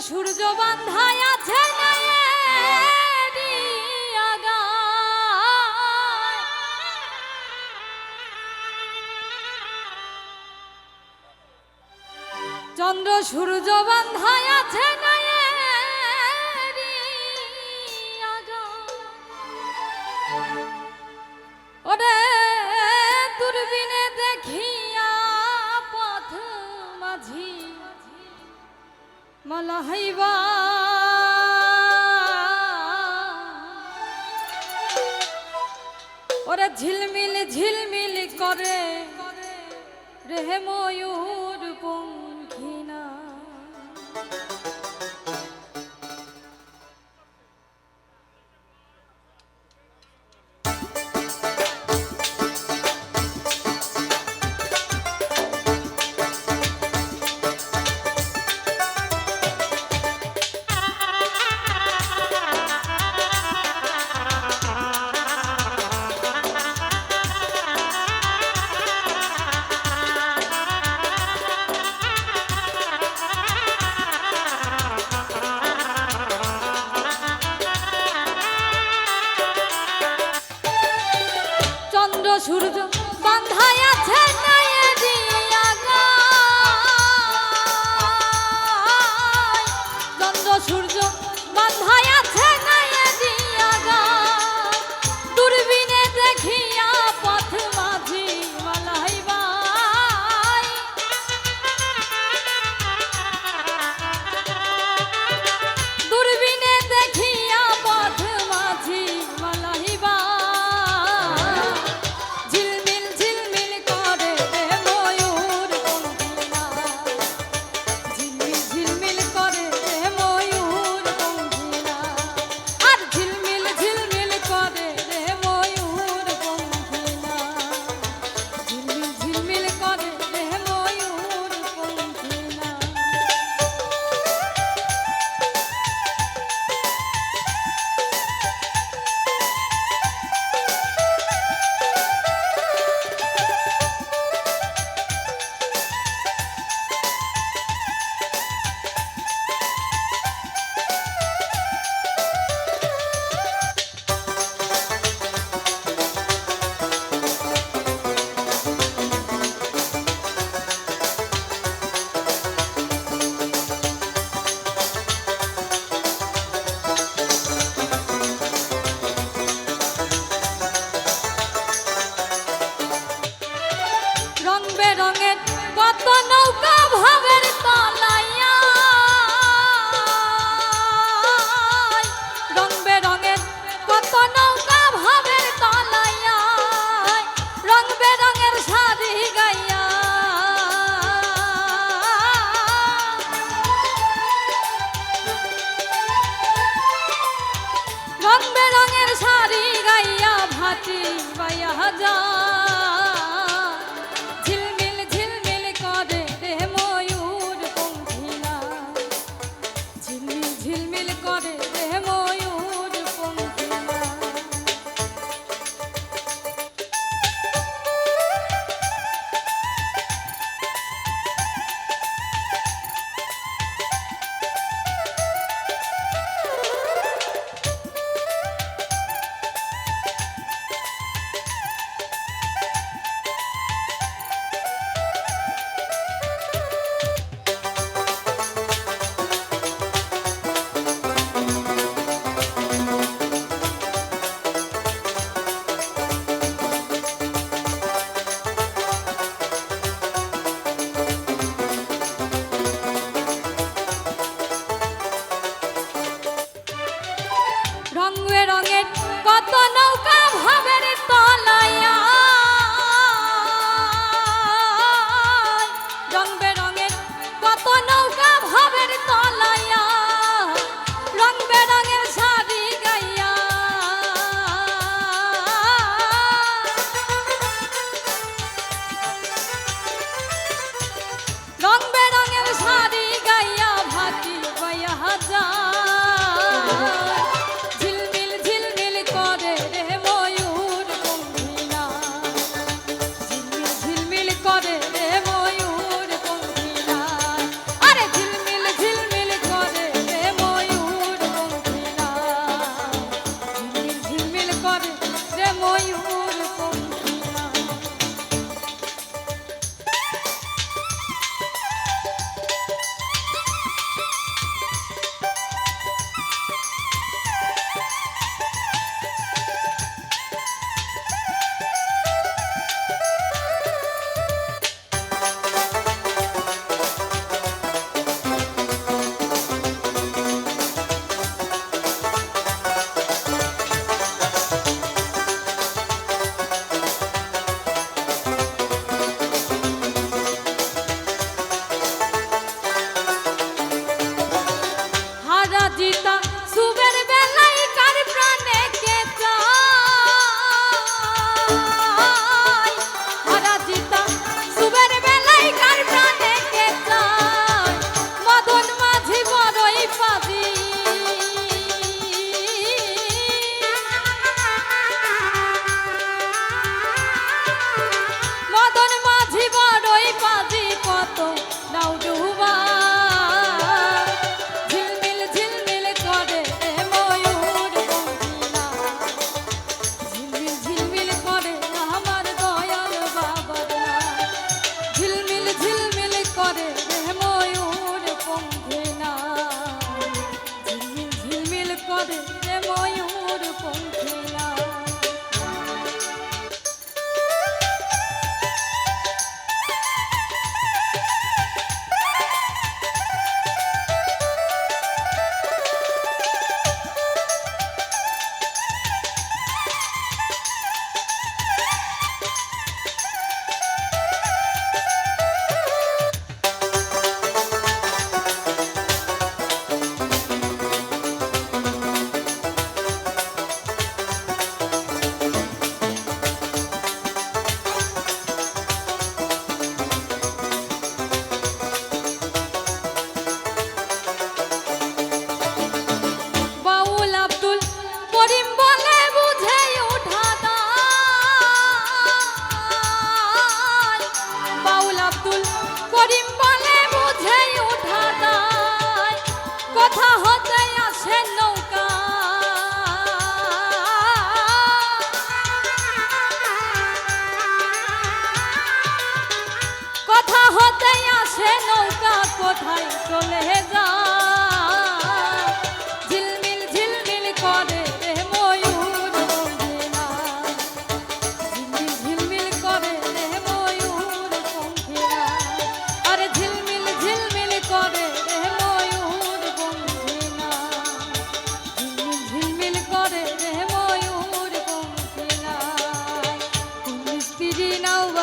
সূর্য বান্ধায় আছে চন্দ্র সূর্য বান্ধায় আছে মলহইবা ঝিলমিল ঝিলমিল করে রেহে ময়ূর। সূর্য রং বেরঙের শাড়ি গাইয়া ভাতি বাইয়া যা। কোথায় চলে আরে ঝিলমিল ঝিলমিল করে রে ময়ূর পঙ্খিরা ঝিলমিল করে রে ময়ূর পঙ্খিরা কোন মিস্ত্রি নাও